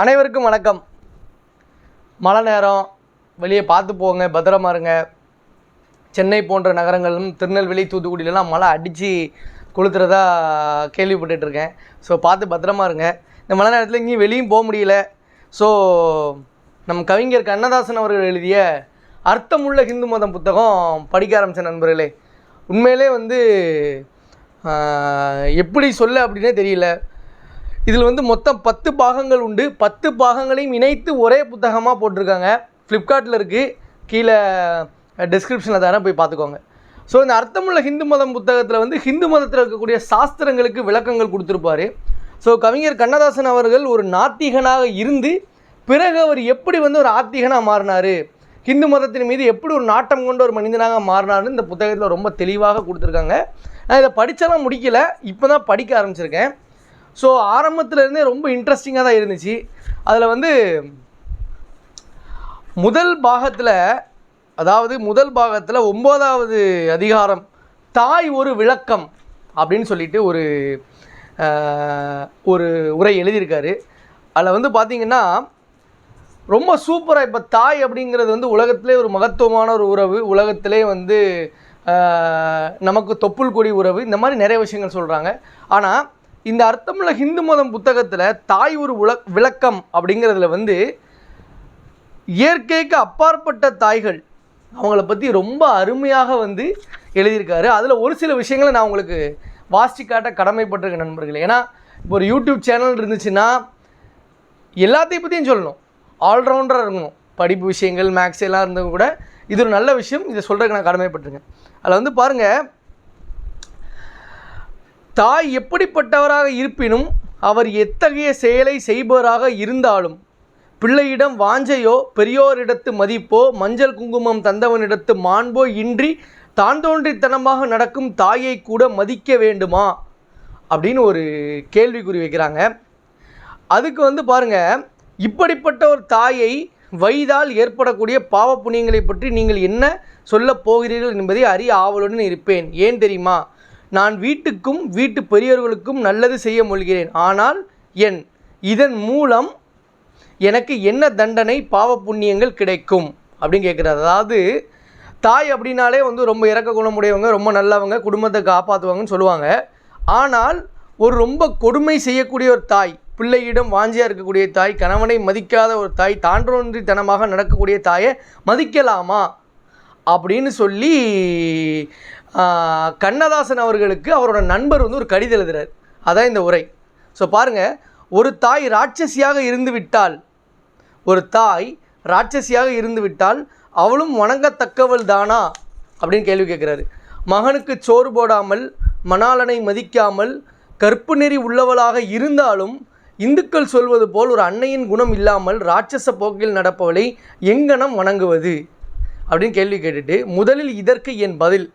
அனைவருக்கும் வணக்கம். மழை நேரம் வெளியே பார்த்து போங்க பத்திரமா இருங்க. சென்னை போன்ற நகரங்களும் திருநெல்வேலி தூத்துக்குடியிலலாம் மழை அடித்து கொளுத்துறதா கேள்விப்பட்டுட்ருக்கேன் ஸோ பார்த்து பத்திரமா இருங்க. இந்த மழை நேரத்தில் எங்கேயும் வெளியும் போக முடியல. ஸோ நம் கவிஞர் கண்ணதாசன் அவர்கள் எழுதிய அர்த்தமுள்ள ஹிந்து மதம் புத்தகம் படிக்க ஆரம்பித்த நண்பர்களே. உண்மையிலே வந்து எப்படி சொல்ல அப்படின்னே தெரியல. இதில் வந்து மொத்தம் பத்து பாகங்கள் உண்டு. பத்து பாகங்களையும் இணைத்து ஒரே புத்தகமாக போட்டிருக்காங்க. ஃப்ளிப்கார்ட்டில் இருக்குது கீழே டிஸ்கிரிப்ஷனில் தரேன் போய் பார்த்துக்கோங்க. ஸோ இந்த அர்த்தமுள்ள ஹிந்து மதம் புத்தகத்தில் வந்து ஹிந்து மதத்தில் இருக்கக்கூடிய சாஸ்திரங்களுக்கு விளக்கங்கள் கொடுத்துருப்பாரு. ஸோ கவிஞர் கண்ணதாசன் அவர்கள் ஒரு நாத்திகனாக இருந்து பிறகு அவர் எப்படி வந்து ஒரு ஆத்திகனாக மாறினார்? ஹிந்து மதத்தின் மீது எப்படி ஒரு நாட்டம் கொண்ட ஒரு மனிதனாக மாறினார்னு இந்த புத்தகத்தில் ரொம்ப தெளிவாக கொடுத்துருக்காங்க. நான் இதை படித்தெல்லாம் முடிக்கல. இப்போ தான் படிக்க ஆரம்பிச்சிருக்கேன். ஸோ ஆரம்பத்துலேருந்தே ரொம்ப இன்ட்ரெஸ்டிங்காக தான் இருந்துச்சு. அதில் வந்து முதல் பாகத்தில் அதாவது முதல் பாகத்தில் ஒம்போதாவது அதிகாரம் தாய் ஒரு விளக்கம் அப்படின்னு சொல்லிட்டு ஒரு ஒரு உரை எழுதியிருக்காரு. அதில் வந்து பார்த்திங்கன்னா ரொம்ப சூப்பராக இப்போ தாய் அப்படிங்கிறது வந்து உலகத்திலே ஒரு மகத்துவமான ஒரு உறவு உலகத்திலே வந்து நமக்கு தொப்புள் கொடி உறவு இந்த மாதிரி நிறைய விஷயங்கள் சொல்கிறாங்க ஆனால் இந்த அர்த்தமுள்ள ஹிந்து மதம் புத்தகத்தில் தாய் ஒரு உல விளக்கம் அப்படிங்கிறதுல வந்து இயற்கைக்கு அப்பாற்பட்ட தாய்கள் அவங்கள பற்றி ரொம்ப அருமையாக வந்து எழுதியிருக்காரு. அதில் ஒரு சில விஷயங்களை நான் உங்களுக்கு வாசிச்சு காட்ட கடமைப்பட்டிருக்கேன் நண்பர்களே. ஏன்னா இப்போ ஒரு யூடியூப் சேனல் இருந்துச்சுன்னா எல்லாத்தையும் பற்றியும் சொல்லணும். ஆல்ரவுண்டராக இருக்கணும். படிப்பு விஷயங்கள் மேக்ஸ் எல்லாம் இருந்தவங்க கூட இது ஒரு நல்ல விஷயம். இதை சொல்கிறதுக்கு நான் கடமைப்பட்டிருக்கேன். அதில் வந்து பாருங்கள் தாய் எப்படிப்பட்டவராக இருப்பினும் அவர் எத்தகைய செயலை செய்பவராக இருந்தாலும் பிள்ளையிடம் வாஞ்சையோ பெரியோரிடத்து மதிப்போ மஞ்சள் குங்குமம் தந்தவனிடத்து மாண்போ இன்றி தான் தோன்றித்தனமாக நடக்கும் தாயை கூட மதிக்க வேண்டுமா? அப்படின்னு ஒரு கேள்விக்குறி வைக்கிறாங்க. அதுக்கு வந்து பாருங்க இப்படிப்பட்ட ஒரு தாயை வயதால் ஏற்படக்கூடிய பாவ புண்ணியங்களை பற்றி நீங்கள் என்ன சொல்லப் போகிறீர்கள் என்பதை அறிய ஆவலுடன் இருப்பேன். ஏன் தெரியுமா? நான் வீட்டுக்கும் வீட்டு பெரியவர்களுக்கும் நல்லது செய்ய முழுகிறேன். ஆனால் என் இதன் மூலம் எனக்கு என்ன தண்டனை பாவ புண்ணியங்கள் கிடைக்கும்? அப்படின்னு கேட்குறாரு. அதாவது தாய் அப்படின்னாலே வந்து ரொம்ப இறக்க குணமுடையவங்க ரொம்ப நல்லவங்க குடும்பத்தை காப்பாற்றுவாங்கன்னு சொல்லுவாங்க. ஆனால் ஒரு ரொம்ப கொடுமை செய்யக்கூடிய ஒரு தாய் பிள்ளையிடம் வாஞ்சியாக இருக்கக்கூடிய தாய் கணவனை மதிக்காத ஒரு தாய் தான்றோன்றித்தனமாக நடக்கக்கூடிய தாயை மதிக்கலாமா? அப்படின்னு சொல்லி கண்ணதாசன் அவர்களுக்கு அவரோட நண்பர் வந்து ஒரு கடிதம் எழுதுறார். அதான் இந்த உரை. ஸோ பாருங்கள் ஒரு தாய் ராட்சசியாக இருந்து விட்டால் ஒரு தாய் ராட்சசியாக இருந்து விட்டால் அவளும் வணங்கத்தக்கவள் தானா? அப்படின்னு கேள்வி கேட்குறாரு மகனுக்கு சோறு போடாமல் மணாலனை மதிக்காமல் கற்பு நெறி உள்ளவளாக இருந்தாலும் இந்துக்கள் சொல்வது போல் ஒரு அன்னையின் குணம் இல்லாமல் ராட்சச போக்கில் நடப்பவளை எங்கனம் வணங்குவது? அப்படின்னு கேள்வி கேட்டுட்டு முதலில் இதற்கு என் பதில்.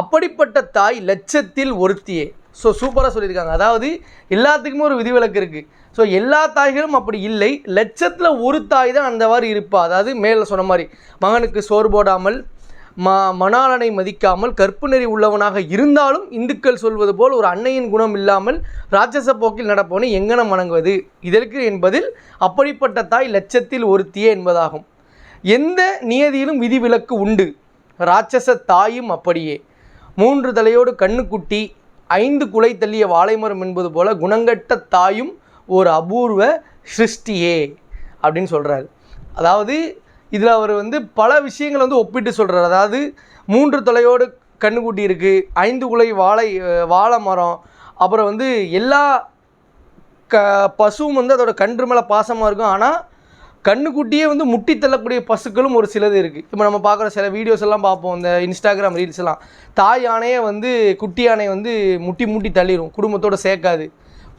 அப்படிப்பட்ட தாய் லட்சத்தில் ஒருத்தியே. ஸோ சூப்பராக சொல்லியிருக்காங்க. அதாவது எல்லாத்துக்குமே ஒரு விதிவிலக்கு இருக்குது ஸோ எல்லா தாய்களும் அப்படி இல்லை. லட்சத்தில் ஒரு தாய் தான் அந்த மாதிரி இருப்பா. அதாவது மேலே சொன்ன மாதிரி மகனுக்கு சோறு போடாமல் ம மணாளனை மதிக்காமல் கற்பு நெறி உள்ளவனாக இருந்தாலும் இந்துக்கள் சொல்வது போல் ஒரு அன்னையின் குணம் இல்லாமல் ராட்சச போக்கில் நடப்பவனை எங்கனம் வணங்குவது? இதற்கு என்பதில் அப்படிப்பட்ட தாய் லட்சத்தில் ஒருத்தியே என்பதாகும். எந்த நியதியிலும் விதிவிலக்கு உண்டு. ராட்சச தாயும் அப்படியே. மூன்று தலையோடு கண்ணுக்குட்டி ஐந்து குலை தள்ளிய வாழைமரம் என்பது போல குணங்கட்ட தாயும் ஒரு அபூர்வ சிருஷ்டியே அப்படின்னு சொல்கிறாரு அதாவது இதில் அவர் வந்து பல விஷயங்களை வந்து ஒப்பிட்டு சொல்கிறார் அதாவது மூன்று தலையோடு கண்ணுக்குட்டி இருக்குது ஐந்து குலை வாழை வாழை மரம் அப்புறம் வந்து எல்லா க பசுவும் வந்து அதோட கன்று மேலே பாசமாக இருக்கும். ஆனால் கண்ணுக்குட்டியே வந்து முட்டி தள்ளக்கூடிய பசுக்களும் ஒரு சிலது இருக்குது இப்போ நம்ம பார்க்குற சில வீடியோஸ் எல்லாம் பார்ப்போம். இந்த இன்ஸ்டாகிராம் ரீல்ஸ் எல்லாம். தாய் யானையை வந்து குட்டி யானையை வந்து முட்டி முட்டி தள்ளிடும் குடும்பத்தோடு சேர்க்காது.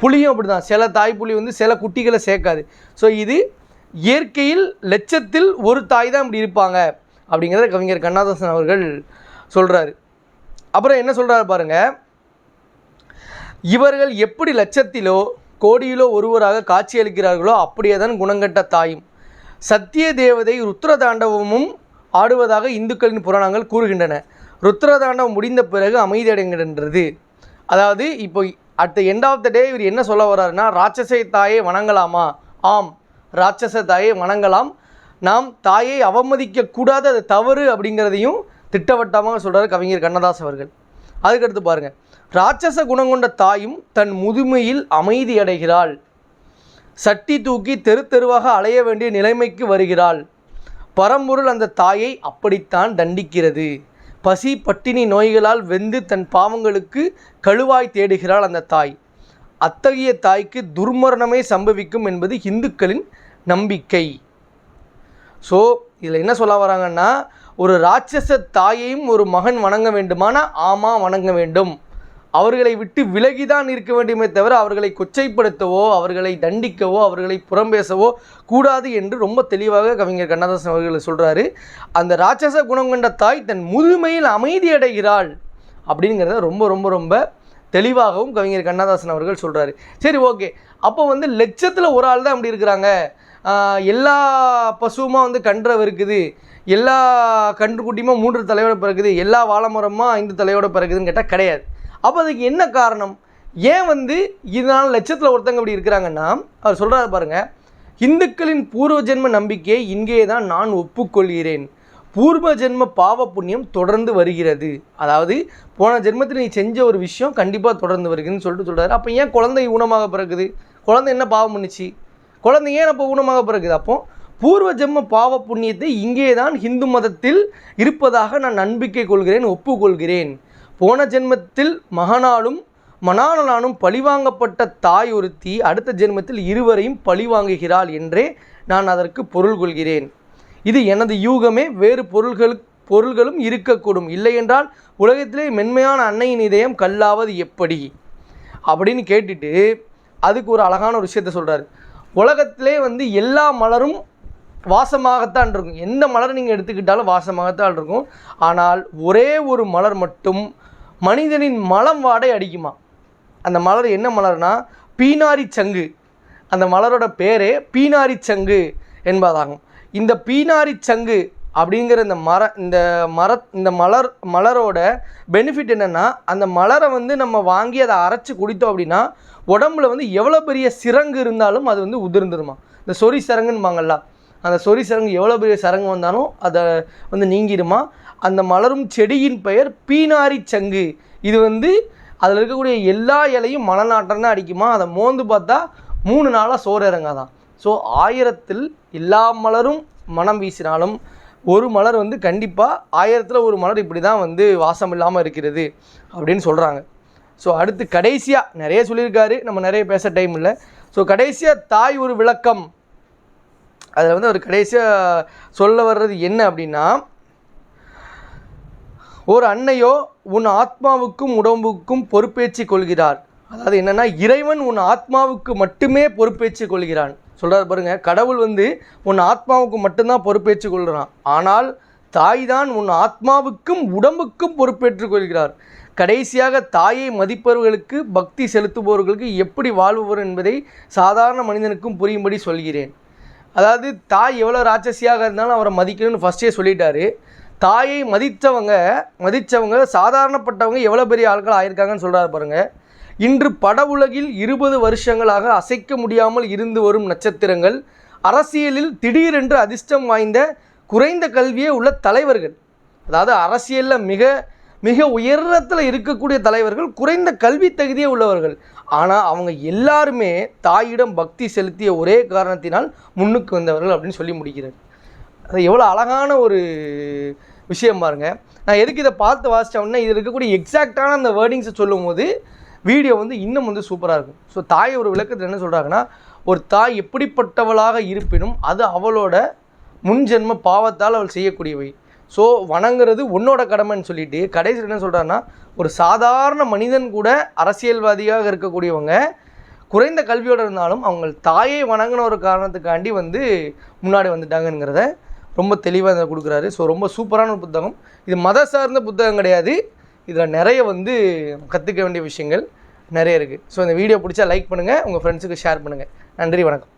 புலியும் அப்படி தான் சில தாய் புலி வந்து சில குட்டிகளை சேர்க்காது. ஸோ இது இயற்கையில் லட்சத்தில் ஒரு தாய் தான் இப்படி இருப்பாங்க அப்படிங்கிறத கவிஞர் கண்ணாதாசன் அவர்கள் சொல்கிறாரு அப்புறம் என்ன சொல்கிறாரு பாருங்கள் இவர்கள் எப்படி லட்சத்திலோ கோடியிலோ ஒருவராக காட்சியளிக்கிறார்களோ அப்படியே தான் குணங்கட்ட தாயும். சத்திய தேவதை ருத்ர தாண்டவமும் ஆடுவதாக இந்துக்களின் புராணங்கள் கூறுகின்றன. ருத்ர தாண்டவம் முடிந்த பிறகு அமைதியடைகின்றது. அதாவது இப்போ at the end of the day இவர் என்ன சொல்ல வர்றாருன்னா ராட்சசை தாயை வணங்கலாமா? ஆம் ராட்சச தாயை வணங்கலாம். நாம் தாயை அவமதிக்க அது தவறு அப்படிங்கிறதையும் திட்டவட்டமாக சொல்கிறார் கவிஞர் கண்ணதாஸ் அவர்கள். அதுக்கடுத்து பாருங்கள் ராட்சச குணம் கொண்ட தாயும் தன் முதுமையில் அமைதியடைகிறாள். சட்டி தூக்கி தெரு தெருவாக அலைய வேண்டிய நிலைமைக்கு வருகிறாள். பரம்பொருள் அந்த தாயை அப்படித்தான் தண்டிக்கிறது. பசி பட்டினி நோய்களால் வெந்து தன் பாவங்களுக்கு கழுவாய் தேடுகிறாள் அந்த தாய். அத்தகைய தாய்க்கு துர்மரணமே சம்பவிக்கும் என்பது இந்துக்களின் நம்பிக்கை. ஸோ இதில் என்ன சொல்ல வராங்கன்னா ஒரு ராட்சச தாயையும் ஒரு மகன் வணங்க வேண்டுமானா ஆமாம் வணங்க வேண்டும். அவர்களை விட்டு விலகிதான் இருக்க வேண்டுமே தவிர அவர்களை கொச்சைப்படுத்தவோ அவர்களை தண்டிக்கவோ அவர்களை புறம்பேசவோ கூடாது என்று ரொம்ப தெளிவாக கவிஞர் கண்ணதாசன் அவர்கள் சொல்கிறாரு அந்த ராட்சச குணம் கொண்ட தாய் தன் முதுமையில் அமைதியடைகிறாள் அப்படிங்கிறத ரொம்ப ரொம்ப ரொம்ப தெளிவாகவும் கவிஞர் கண்ணதாசன் அவர்கள் சொல்கிறாரு சரி ஓகே. அப்போ வந்து லட்சத்தில் ஒரு ஆள் தான் அப்படி இருக்கிறாங்க. எல்லா பசுவுமா வந்து கன்றை இருக்குது எல்லா கன்றுக்குட்டியுமா மூன்று தலையோட பிறகுது எல்லா வாழைமரமாக ஐந்து தலையோட பிறகுதுன்னு கேட்டால் கிடையாது. அப்போ அதுக்கு என்ன காரணம்? ஏன் வந்து இதனால் லட்சத்தில் ஒருத்தங்க இப்படி இருக்கிறாங்கன்னா அவர் சொல்கிறாரு பாருங்க இந்துக்களின் பூர்வ ஜென்ம நம்பிக்கையை இங்கே தான் நான் ஒப்புக்கொள்கிறேன். பூர்வ ஜென்ம பாவ புண்ணியம் தொடர்ந்து வருகிறது. அதாவது போன ஜென்மத்தில் நீ செஞ்ச ஒரு விஷயம் கண்டிப்பாக தொடர்ந்து வருகிறதுன்னு சொல்லிட்டு சொல்கிறாரு அப்போ ஏன் குழந்தை ஊனமாக பிறகுது? குழந்தை என்ன பாவம் பண்ணுச்சு? குழந்தை ஏன் அப்போ ஊனமாக பிறகுது? அப்போ பூர்வ ஜென்ம பாவ புண்ணியத்தை இங்கே தான் ஹிந்து மதத்தில் இருப்பதாக நான் நம்பிக்கை கொள்கிறேன் ஒப்புக்கொள்கிறேன். போன ஜென்மத்தில் மகனாலும் மணாளனாலும் பழிவாங்கப்பட்ட தாய் ஒருத்தி அடுத்த ஜென்மத்தில் இருவரையும் பழிவாங்குகிறாள் என்றே நான் அதற்கு பொருள் கொள்கிறேன். இது எனது யூகமே வேறு பொருள்கள் பொருள்களும் இருக்கக்கூடும். இல்லையென்றால் உலகத்திலே மென்மையான அன்னையின் இதயம் கல்லாவது எப்படி? அப்படின்னு கேட்டுட்டு அதுக்கு ஒரு அழகான ஒரு விஷயத்த சொல்கிறாரு உலகத்திலே வந்து எல்லா மலரும் வாசமாகத்தான் இருக்கும். எந்த மலர் நீங்கள் எடுத்துக்கிட்டாலும் வாசமாகத்தான் இருக்கும். ஆனால் ஒரே ஒரு மலர் மட்டும் மனிதனின் மலம் வாடை அடிக்குமா? அந்த மலர் என்ன மலர்னா பீனாரி சங்கு. அந்த மலரோட பேரே பீனாரி சங்கு என்பதாகும். இந்த பீனாரி சங்கு அப்படிங்கிற இந்த மர இந்த மர இந்த மலர் மலரோட பெனிஃபிட் என்னென்னா அந்த மலரை வந்து நம்ம வாங்கி அதை அரைச்சி குடித்தோம் அப்படின்னா உடம்புல வந்து எவ்வளோ பெரிய சிரங்கு இருந்தாலும் அது வந்து உதிர்ந்துருமா? இந்த சொறி சரங்குன்பாங்கல்ல அந்த சொறி சரங்கு எவ்வளோ பெரிய சரங்கு வந்தாலும் அதை வந்து நீங்கிடுமா அந்த மலரும் செடியின் பெயர் பீனாரி சங்கு. இது வந்து அதில் இருக்கக்கூடிய எல்லா இலையும் மலநாட்டம் தான் அடிக்குமா? அதை மோந்து பார்த்தா மூணு நாளாக சோறு இறங்காதான் ஸோ ஆயிரத்தில் எல்லா மலரும் மனம் வீசினாலும் ஒரு மலர் வந்து கண்டிப்பாக ஆயிரத்தில் ஒரு மலர் இப்படி தான் வந்து வாசம் இல்லாமல் இருக்கிறது அப்படின்னு சொல்கிறாங்க ஸோ அடுத்து கடைசியாக நிறைய சொல்லியிருக்காரு. நம்ம நிறைய பேச டைம் இல்லை. ஸோ கடைசியாக தாய் ஒரு விளக்கம். அதில் வந்து அவர் கடைசியாக சொல்ல வர்றது என்ன அப்படின்னா ஒரு அன்னையோ உன் ஆத்மாவுக்கும் உடம்புக்கும் பொறுப்பேற்றி கொள்கிறார். அதாவது என்னென்னா இறைவன் உன் ஆத்மாவுக்கு மட்டுமே பொறுப்பேற்றி கொள்கிறான். சொல்கிறார் பாருங்கள் கடவுள் வந்து உன் ஆத்மாவுக்கு மட்டும்தான் பொறுப்பேற்று கொள்கிறான் ஆனால் தாய் தான் உன் ஆத்மாவுக்கும் உடம்புக்கும் பொறுப்பேற்றுக் கொள்கிறார். கடைசியாக தாயை மதிப்பவர்களுக்கு பக்தி செலுத்துபவர்களுக்கு எப்படி வாழ்வுவர் என்பதை சாதாரண மனிதனுக்கும் புரியும்படி சொல்கிறேன். அதாவது தாய் எவ்வளோ ராட்சசியாக இருந்தாலும் அவரை மதிக்கணும்னு ஃபஸ்ட்டே சொல்லிட்டாரு. தாயை மதித்தவங்க மதித்தவங்க சாதாரணப்பட்டவங்க எவ்வளோ பெரிய ஆட்கள் ஆயிருக்காங்கன்னு சொல்கிறாரு பாருங்கள் இன்று பட உலகில் இருபது வருஷங்களாக அசைக்க முடியாமல் இருந்து வரும் நட்சத்திரங்கள் அரசியலில் திடீரென்று அதிர்ஷ்டம் வாய்ந்த குறைந்த கல்வியே உள்ள தலைவர்கள். அதாவது அரசியலில் மிக மிக உயரத்தில் இருக்கக்கூடிய தலைவர்கள் குறைந்த கல்வி தகுதியே உள்ளவர்கள். ஆனால் அவங்க எல்லாருமே தாயிடம் பக்தி செலுத்திய ஒரே காரணத்தினால் முன்னுக்கு வந்தவர்கள் அப்படின்னு சொல்லி முடிக்கிறார். அது எவ்வளோ அழகான ஒரு விஷயம் பாருங்கள் நான் எதுக்கு இதை பார்த்து வாசித்தோம்னா இதில் இருக்கக்கூடிய எக்ஸாக்டான அந்த வேர்டிங்ஸை சொல்லும்போது வீடியோ வந்து இன்னும் வந்து சூப்பராக இருக்கும். ஸோ தாய் ஒரு விளக்கத்தில் என்ன சொல்கிறாங்கன்னா ஒரு தாய் எப்படிப்பட்டவளாக இருப்பினும் அது அவளோட முன்ஜென்ம பாவத்தால் அவள் செய்யக்கூடியவை. ஸோ வணங்குறது உன்னோட கடமைன்னு சொல்லிட்டு கடைசியில் என்ன சொல்கிறாருன்னா ஒரு சாதாரண மனிதன் கூட அரசியல்வாதியாக இருக்கக்கூடியவங்க குறைந்த கல்வியோடு இருந்தாலும் அவங்க தாயை வணங்கின ஒரு காரணத்துக்காண்டி வந்து முன்னாடி வந்துட்டாங்கங்கிறத ரொம்ப தெளிவாக இதை கொடுக்குறாரு. ஸோ ரொம்ப சூப்பரான ஒரு புத்தகம். இது மத சார்ந்த புத்தகம் கிடையாது. இதில் நிறைய வந்து கற்றுக்க வேண்டிய விஷயங்கள் நிறைய இருக்குது ஸோ இந்த வீடியோ பிடிச்சா லைக் பண்ணுங்கள் உங்கள் ஃப்ரெண்ட்ஸுக்கு ஷேர் பண்ணுங்கள் நன்றி வணக்கம்.